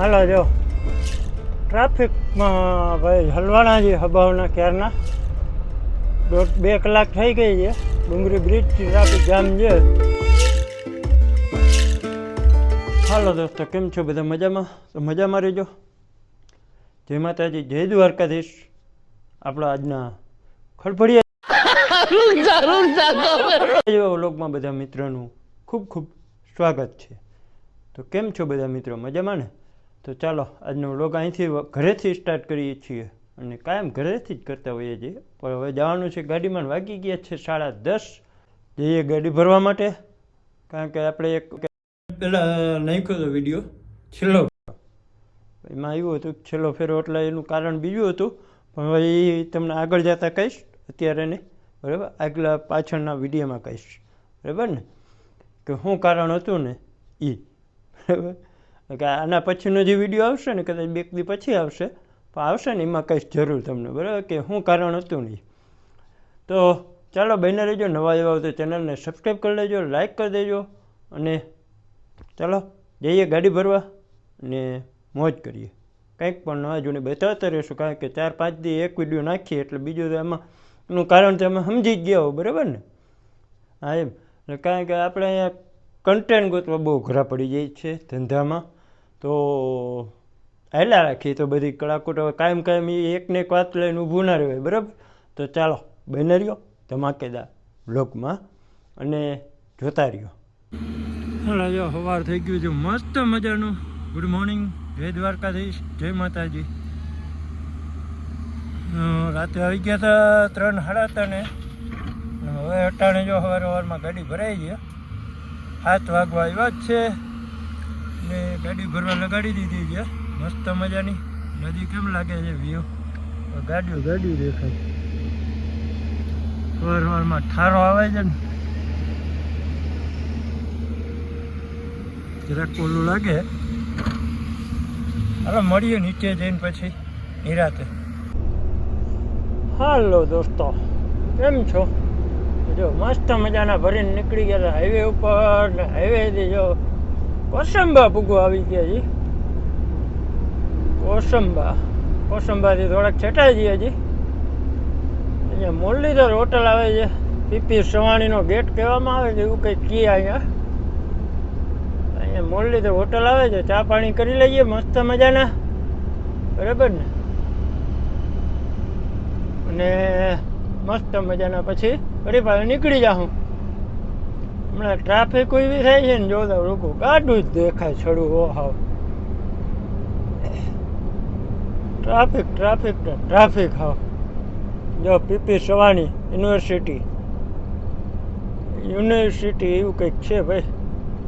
હાલો જો. ટ્રાફિકમાં ભાઈ હલવાણાજી હબાવના ક્યારના. દોઢ બે કલાક થઈ ગઈ છે. ડુંગરી બ્રિજથી ટ્રાફિક જામ છે. હાલો દોસ્તો, કેમ છો બધા મજામાં? તો મજામાં રહેજો. જય માતાજી, જય દ્વારકાધીશ. આપણા આજના ખડફડિયા લોકમાં બધા મિત્રોનું ખૂબ ખૂબ સ્વાગત છે. તો કેમ છો બધા મિત્રો? મજામાં ને? તો ચાલો, આજનો વ્લોગ અહીંથી ઘરેથી સ્ટાર્ટ કરીએ છીએ. અને કાયમ ઘરેથી જ કરતા હોઈએ છીએ. પણ હવે જવાનું છે ગાડીમાં વાગી ગયા છે સાડા દસ. જઈએ ગાડી ભરવા માટે. કારણ કે આપણે એક પહેલાં નાખ્યો હતો વીડિયો છેલ્લો. એમાં આવ્યું હતું છેલ્લો ફેરો એટલે એનું કારણ બીજું હતું. પણ હવે એ તમને આગળ જતાં કહીશ. અત્યારે નહીં. બરાબર? આગલા પાછળના વિડીયોમાં કહીશ. બરાબર ને? કે શું કારણ હતું ને એ બરાબર? કે આના પછીનો જે વીડિયો આવશે ને, કદાચ બે દી પછી આવશે પણ આવશે ને, એમાં કંઈ જરૂર તમને, બરાબર? કે શું કારણ હતું નહીં. તો ચાલો બહેને રહેજો નવા હોય તો ચેનલને સબસ્ક્રાઈબ કરી લેજો લાઈક કરી દેજો, અને ચાલો, જઈએ ગાડી ભરવા અને મોજ કરીએ. કંઈક પણ નવા જૂની બતાવતા રહીશું, કારણ કે ચાર પાંચ દી એક વીડિયો નાખીએ, એટલે બીજું તો એમાં, એનું કારણ તમે સમજી જ ગયા હો બરાબર ને? હા, એમ. કારણ કે આપણે અહીંયા કન્ટેન્ટ ગોતવા બહુ ઘરા પડી જાય છે ધંધામાં. તો હાલ્યા રાખીએ તો બધી કળાકૂટ હવે કાયમ કાયમ એ એકને એક વાત લઈને ઊભું ના રહેવાય, બરાબર? તો ચાલો બને રહ્યો, ધમાકેદાર બ્લોગમાં અને જોતા રહ્યો. હાલો જો સવાર થઈ ગયું છે, મસ્ત મજાનું. ગુડ મોર્નિંગ જય દ્વારકાધીશ, જય માતાજી. રાતે આવી ગયા હતા ત્રણ સાડા ત્રણે. હવે અટાણે જો સવાર સવારમાં ગાડી ભરાઈ ગયા સાત વાગવા આવ્યા જ છે. ને ગાડી ભરવા લગાડી દીધી છે. મસ્ત મજાની. નદી કેમ લાગે છે વ્યૂ ગાડીઓ ગાડીઓ દેખાય. સવાર સવારમાં ઠારો આવે છે ને. જરાક ઓલું લાગે. હાલો, મળીએ નીચે જઈને પછી, નિરાતે. હાલો દોસ્તો, કેમ છો? જો, મસ્ત મજાના ભરીને નીકળી ગયા હાઈવે ઉપર હાઈવેથી જો કોસંબા પૂગવા આવી ગયા જી. કોસંબા. કોસંબાથી થોડાક છેટાઈ જઈએ હજી અહીંયા મુરલીધર હોટલ આવે છે. પીપી સવાણીનો ગેટ કહેવામાં આવે છે, એવું કંઈક કીએ અહીંયા. અહીંયા મુરલીધર હોટલ આવે છે, ચા પાણી કરી લઈએ, મસ્ત મજાના. બરાબર ને? અને મસ્ત મજાના પછી ફરી પાછું નીકળી જાઉં હમણાં ટ્રાફિક એવી થાય છે ને જોતા લોકો ગાડું જ દેખાય, છડું ઓ હાવ. ટ્રાફિક ટ્રાફિક ટ્રાફિક હાવ. જો પીપી સવાણી યુનિવર્સિટી યુનિવર્સિટી એવું કંઈક છે ભાઈ,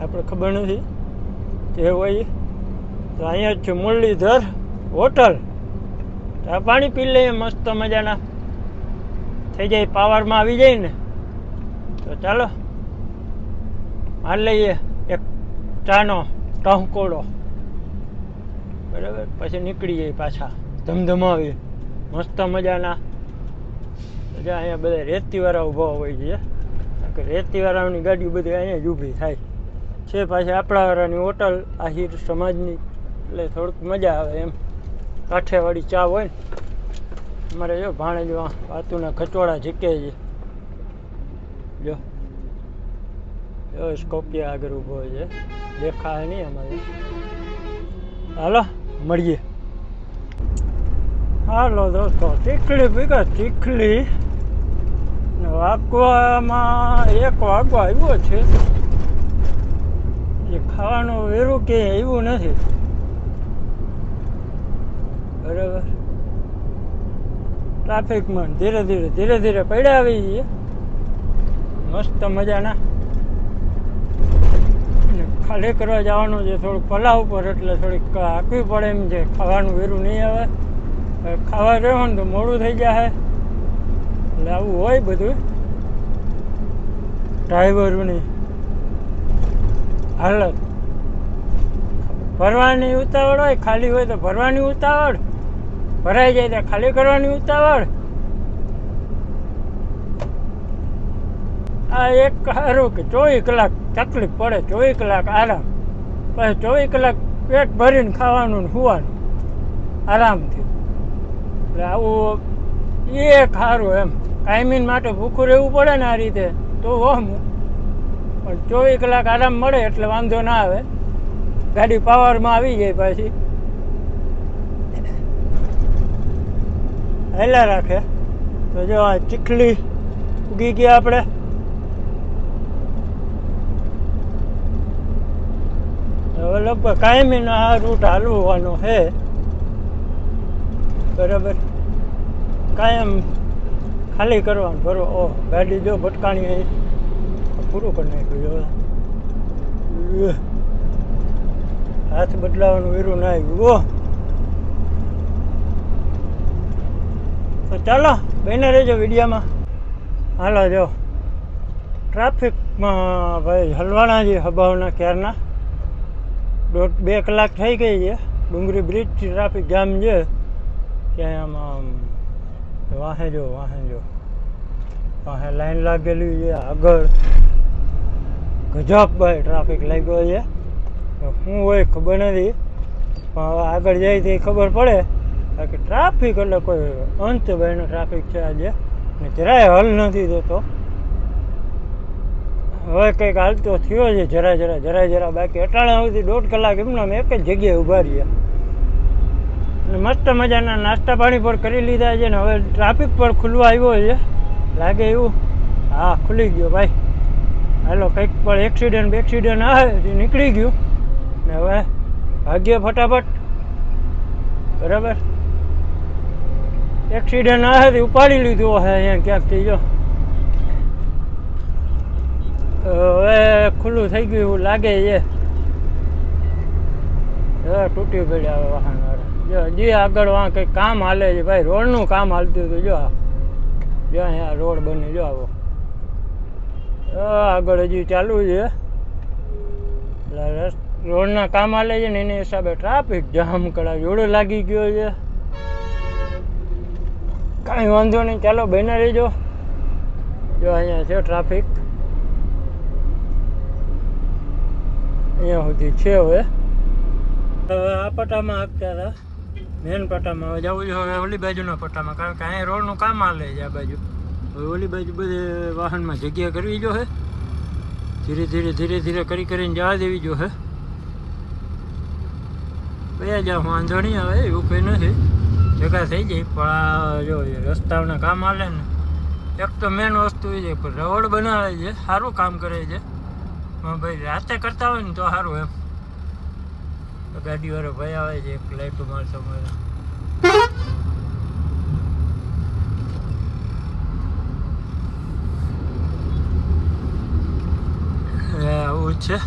આપણે ખબર નથી. જે હોય. તો અહીંયા જ છે મુરલીધર હોટલ. ચા પાણી પી લઈએ, મસ્ત મજાના. થઈ જાય, પાવરમાં આવી જાય ને. તો ચાલો. માર લઈએ, એક ચાનો ટહકોડો બરાબર? પછી નીકળી જાય પાછા, ધમધમાવી. મસ્ત મજાના. બધા અહીંયા બધા રેતીવાળા ઊભા હોય છે. કે રેતીવાળાની ગાડીઓ બધી અહીંયા જ ઊભી થાય. છે પાછી આપણાવાળાની હોટલ આહિર સમાજની. એટલે થોડુંક મજા આવે એમ. કાઠિયાવાડી ચા હોય ને. અમારે જો ભાણે જો વાતુના ખચોડા ઝીકે છે. જો. સ્કોપિયા આગળ ઊભો છે. દેખાય નહીં અમારે. હાલો, મળીએ. હાલો દોસ્તો ચીખલી ભેગા ચીખલી વાગવામાં એક વાગવા આવ્યો છે. એ ખાવાનું વેરું કે આવ્યું નથી. બરાબર. ટ્રાફિકમાં ધીરે ધીરે ધીરે ધીરે પડ્યા આવી જઈએ મસ્ત મજાના. ખાલી કરવા જવાનું છે, થોડુંક પલાવ ઉપર, એટલે થોડીક આંકવી પડે એમ છે. ખાવાનું વેરું નહીં આવે. ખાવા રહેવું ને તો મોડું થઈ જાય એટલે આવું હોય બધું. ડ્રાઈવરોની હાલત. ભરવાની ઉતાવળ હોય, ખાલી હોય તો ભરવાની ઉતાવળ. ભરાઈ જાય તો ખાલી કરવાની ઉતાવળ. આ એક સારું કે ચોવીસ કલાક તકલીફ પડે, ચોવીસ કલાક આરામ. પછી ચોવીસ કલાક પેટ ભરીને ખાવાનું ને સુવાનું આરામથી. એટલે આવું એ સારું એમ. કાયમીન માટે ભૂખું રહેવું પડે ને આ રીતે, તો વહમું પણ ચોવીસ કલાક આરામ મળે એટલે વાંધો ના આવે. ગાડી પાવરમાં આવી જાય પાછી. હેલા રાખે. તો જો આ ચીખલી ઉગી ગયા આપણે. હવે લગભગ કાયમીનો આ રૂટ હાલવાનો છે. બરાબર. કાયમ ખાલી કરવાનું ભરો. ઓ, ગાડી જો ભટકાણી પૂરું કરી નાખ્યું જો હાથ બદલાવાનું વીરું ના આવ્યું તો ચાલો બહેને રહેજો વિડીયામાં. હાલો, જો. ટ્રાફિકમાં ભાઈ હલવાણા જે હબાવના ક્યારના. દોઢ બે કલાક થઈ ગઈ છે. ડુંગરી બ્રિજ ટ્રાફિક જામ છે. ત્યાં આમાં વાહે જો વાહે જો વાહે લાઈન લાગેલી છે આગળ. ગજબભાઈ ટ્રાફિક લાગ્યો છે. શું હોય ખબર નથી. પણ હવે આગળ જાય તે ખબર પડે બાકી ટ્રાફિક એટલે કોઈ અંત ભાઈનો ટ્રાફિક છે આજે. જરાય હલ નથી થતો. હવે કંઈક હાલતો થયો છે જરા જરા જરા જરા બાકી અટાણા સુધી દોઢ કલાક એમને અમે એક જ જગ્યાએ ઊભા રહ્યા. અને મસ્ત મજાના નાસ્તા પાણી પણ કરી લીધા છે ને હવે ટ્રાફિક પણ ખુલવા આવ્યો છે. લાગે એવું? હા, ખુલી ગયો ભાઈ. હાલો, કંઈક પણ એક્સિડન્ટ બેક્સિડન્ટ આવે તે નીકળી ગયું. ને હવે ભાગ્ય ફટાફટ. બરાબર? એક્સિડન્ટ આવે તે ઉપાડી લીધું હશે અહીંયા ક્યાંક થઈ જો. હવે ખુલ્લું થઈ ગયું એવું લાગે છે. તૂટી પડ્યા હવે વાહન જો, હજી આગળ વાં કંઈક કામ હાલે છે. ભાઈ, રોડનું કામ હાલતું હતું. જો. જો અહીંયા રોડ બની જો આવો. આગળ હજી ચાલુ છે. રોડના કામ હાલે છે ને એની હિસાબે ટ્રાફિક જામ કડા જોડો લાગી ગયો છે. કાંઈ વાંધો નહીં. ચાલો બને રહેજો. જો, અહીંયા છે ટ્રાફિક. અહીંયા સુધી છે હવે. હવે આ પટ્ટામાં આપતા હતા મેન પટ્ટામાં હવે જવું જોઈએ હવે ઓલી બાજુના પટ્ટામાં કારણ કે અહીંયા રોડનું કામ હાલે છે આ બાજુ. હવે ઓલી બાજુ બધે વાહનમાં જગ્યા કરવી જો હે. ધીરે ધીરે ધીરે ધીરે કરી કરીને જવા દેવી જો હે. બે જાવ વાંધો નહીં આવે, એવું કંઈ નથી. જગા થઈ જાય. પણ આ જો રસ્તાઓના કામ હાલે ને. એક તો મેન વસ્તુ એ છે પણ રોડ બનાવે છે, સારું કામ કરે છે. પણ ભાઈ રાતે કરતા હોય ને તો સારું એમ. તો ગાડીવાળો ભાઈ આવે છે, એક લાઈટો મારતો મારે એ, આવું જ છે.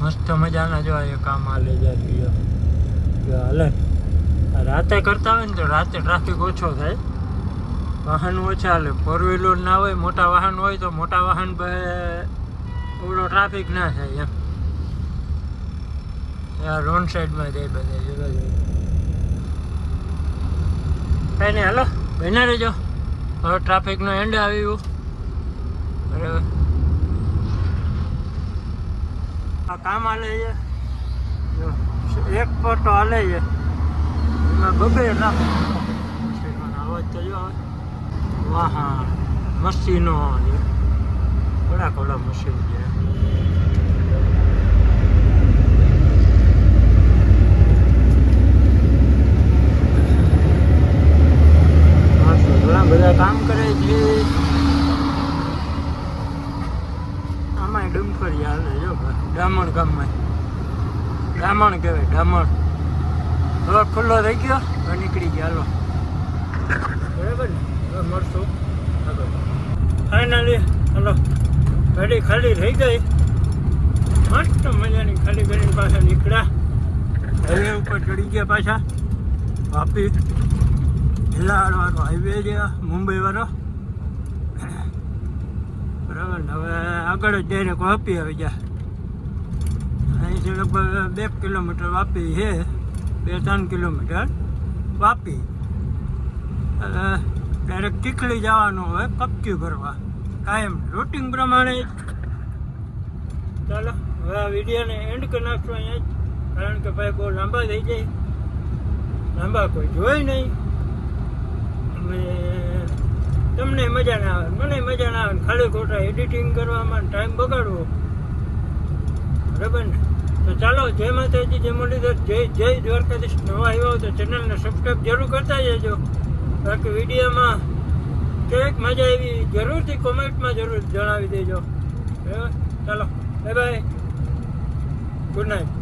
મસ્ત મજાના જો એ કામ હાલે જાય જો હાલે. આ રાતે કરતા હોય ને તો રાતે ટ્રાફિક ઓછો થાય. વાહન ઓછા હાલે. ફોર વ્હીલર ના હોય, મોટા વાહન હોય તો મોટા વાહન ઓલો ટ્રાફિક ના થાય એમ. રોડ સાઈડમાં જાય બધા જુદા કઈ નહીં, હાલો બહેના રહેજો. હવે ટ્રાફિકનો એન્ડ આવ્યું બરાબર. આ કામ હાલે છે. એક ફોટો હાલે છે. એમાં બબે ના. અવાજ તો જો આવે વાહ હા મશીનો ઘણા ઘણા મશીન છે. ઘણા બધા કામ કરે છે. આમાંય ડુમફરી હાલે જો ડામણ ગામમાં. ડામણ કહેવાય, ડામણ. હવે ખુલ્લો થઈ ગયો નીકળી ગયા, હાલો. બરાબર ને? મળશું. Finally hello. ગાડી ખાલી થઈ ગઈ. મસ્ત મજાની ખાલી કરીને પાછા નીકળ્યા. હાઈવે ઉપર ચડી ગયા પાછા. વાપી જિલ્લાવાળો હાઈવે છે મુંબઈ વાળો બરાબર, ને હવે આગળ જ જઈને વાપી આવી જા અહીંથી લગભગ બે કિલોમીટર વાપી છે. બે ત્રણ કિલોમીટર વાપી. ડાયરેક્ટ ચીખલી જવાનું હોય કપચી ભરવા. કાયમ રૂટિંગ પ્રમાણે ચાલો, હવે આ વિડીયોને એન્ડ કરી નાખશું અહીંયા કારણ કે ભાઈ બહુ લાંબા થઈ જાય. લાંબા કોઈ જોઈ નહીં. અને તમને મજા ના આવે, મને મજા ના આવે ખાલી ખોટા એડિટિંગ કરવામાં ટાઈમ બગાડવો. બરાબર ને? તો ચાલો, જય માતાજી, જય મુરલીધર, જય જય દ્વારકાધીશ. નવા આવ્યા હોય તો ચેનલને સબસ્ક્રાઈબ જરૂર કરતા જજો. બાકી વિડીયોમાં કેક મજા આવી. જરૂરથી કોમેન્ટમાં જરૂર જણાવી દેજો. ચાલો બાય બાય ગુડ નાઇટ